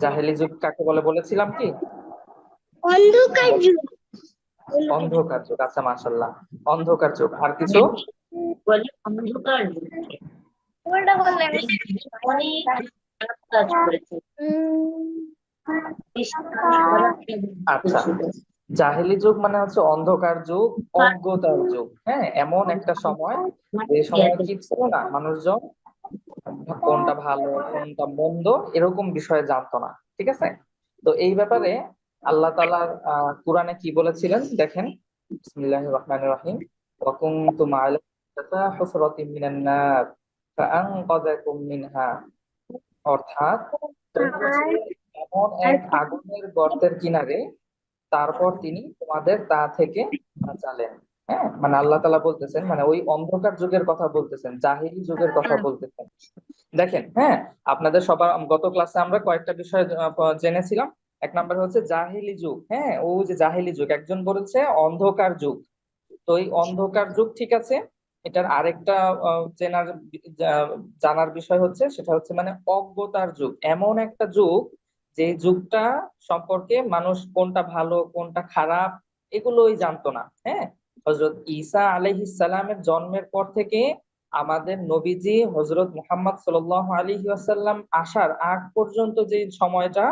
জাহেলি যুগ কাকে বলে বলেছিলাম কি? অন্ধকার যুগ। অন্ধকার যুগ আচ্ছা মাশাল্লাহ অন্ধকার যুগ। আর কিছু? অন্ধকার যুগ। আচ্ছা জাহেলি যুগ মানে হচ্ছে অন্ধকার যুগ অজ্ঞতার যুগ। হ্যাঁ এমন একটা সময়। যে সময় কি ছিল না মানুষজন কোনটা ভালো কোনটা মন্দ এরকম বিষয়ে জানতো না ঠিক আছে? তো এই ব্যাপারে আল্লাহ আহ, কোরআনে কি বলেছিলেন? দেখেন বিসমিল্লাহির রহমানির রহিম। ওয়া কুনতুম আলা শাফা হুফরাতিন মিনান নার ফাআনকাযাকুম মিনহা। অর্থাৎ এমন এক আগুনের গর্তের কিনারে তারপর তিনি তোমাদের তা থেকে বাঁচালেন। হ্যাঁ মানে আল্লাহ তালা বলতেছেন মানে ওই অন্ধকার যুগের কথা বলতেছেন জাহিলি যুগের কথা বলতেছেন। দেখেন হ্যাঁ আপনাদের সবার গত ক্লাসে আমরা কয়েকটা বিষয় জেনেছিলাম। এক নম্বর হচ্ছে জাহিলি যুগ হ্যাঁ ও যে জাহিলি যুগ একজন বলেছে অন্ধকার যুগ। তো এই অন্ধকার যুগ ঠিক আছে এটার আরেকটা চেনার জানার বিষয় হচ্ছে সেটা হচ্ছে মানে অজ্ঞতার যুগ। এমন একটা যুগ যে যুগটা সম্পর্কে মানুষ কোনটা ভালো কোনটা খারাপ এগুলোই জানতো না হ্যাঁ। হজরত ঈসা আলাইহিস সালামের জন্মের পর থেকে আমাদের নবীজি হজরত মুহাম্মদ সাল্লাল্লাহু আলাইহি ওয়াসাল্লাম আসার আগ পর্যন্ত যে সময়টা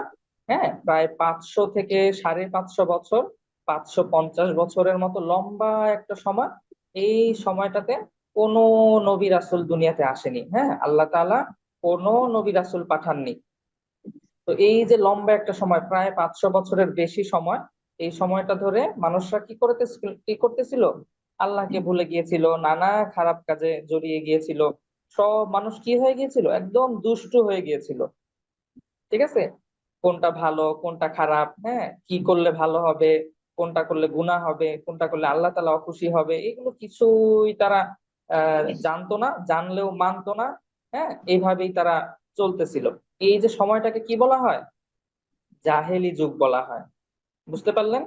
হ্যাঁ প্রায় পাঁচশো থেকে সাড়ে পাঁচশো বছর, পাঁচশো পঞ্চাশ বছরের মতো লম্বা একটা সময়, এই সময়টাতে কোনো নবী রাসূল দুনিয়াতে আসেনি হ্যাঁ আল্লাহ তাআলা কোনো নবী রাসূল পাঠাননি। তো এই যে লম্বা একটা সময়, প্রায় পাঁচশো বছরের বেশি সময় এই সময়টা ধরে মানুষরা কি করতে কি করতেছিল? আল্লাহকে ভুলে গিয়েছিল, নানা খারাপ কাজে জড়িয়ে গিয়েছিল। সব মানুষ কি হয়ে গিয়েছিল? একদম দুষ্টু হয়ে গিয়েছিল। ঠিক আছে? কোনটা ভালো, কোনটা খারাপ হ্যাঁ? কি করলে ভালো হবে, কোনটা করলে গুনাহ হবে, কোনটা করলে আল্লাহ তালা অখুশি হবে, এগুলো কিছুই তারা জানতো না, জানলেও মানতো না হ্যাঁ? এইভাবেই তারা চলতেছিল। এই যে সময়টাকে কি বলা হয়? জাহেলি যুগ বলা হয়। বুঝতে পারলেন?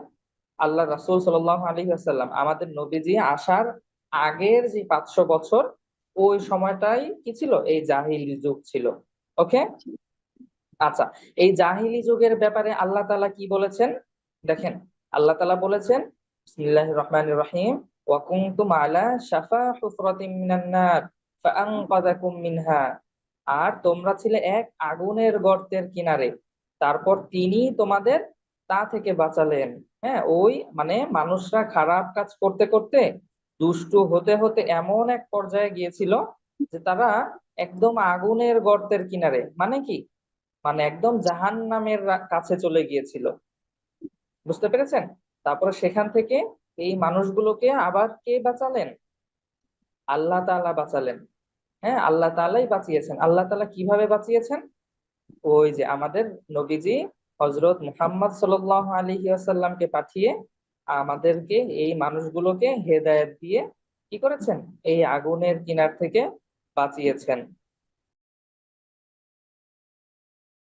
আল্লাহ রাসূল সাল্লাল্লাহু আলাইহি ওয়াসাল্লাম আমাদের নবীজি আসার আগের যে পাঁচশো বছর, ওই সময়টাই কি ছিল? এই জাহিলি যুগ ছিল। ওকে? আচ্ছা এই জাহিলি যুগের ব্যাপারে আল্লাহ তাআলা কি বলেছেন? দেখেন, আল্লাহ তালা বলেছেন রহমানির রহিম আলা আর তোমরা ছিলে এক আগুনের গর্তের কিনারে, তারপর তিনি তোমাদের তা থেকে বাঁচালেন। হ্যাঁ ওই মানে মানুষরা খারাপ কাজ করতে করতে দুষ্টু হতে হতে এমন এক পর্যায়ে গিয়েছিল যে তারা একদম আগুনের গর্তের কিনারে মানে কি? মানে একদম জাহান নামের কাছে চলে গিয়েছিল। বুঝতে পেরেছেন? তারপরে সেখান থেকে এই মানুষগুলোকে আবার কে বাঁচালেন? আল্লাহ তাআলা বাঁচালেন। হ্যাঁ আল্লাহ তাআলাই বাঁচিয়েছেন। আল্লাহ তালা কীভাবে বাঁচিয়েছেন? ওই যে আমাদের নবীজি হজরত মুহাম্মদ সাল আলী আসাল্লামকে পাঠিয়ে আমাদেরকে, এই মানুষগুলোকে হেদায়ত দিয়ে কি করেছেন? এই আগুনের কিনার থেকে বাঁচিয়েছেন।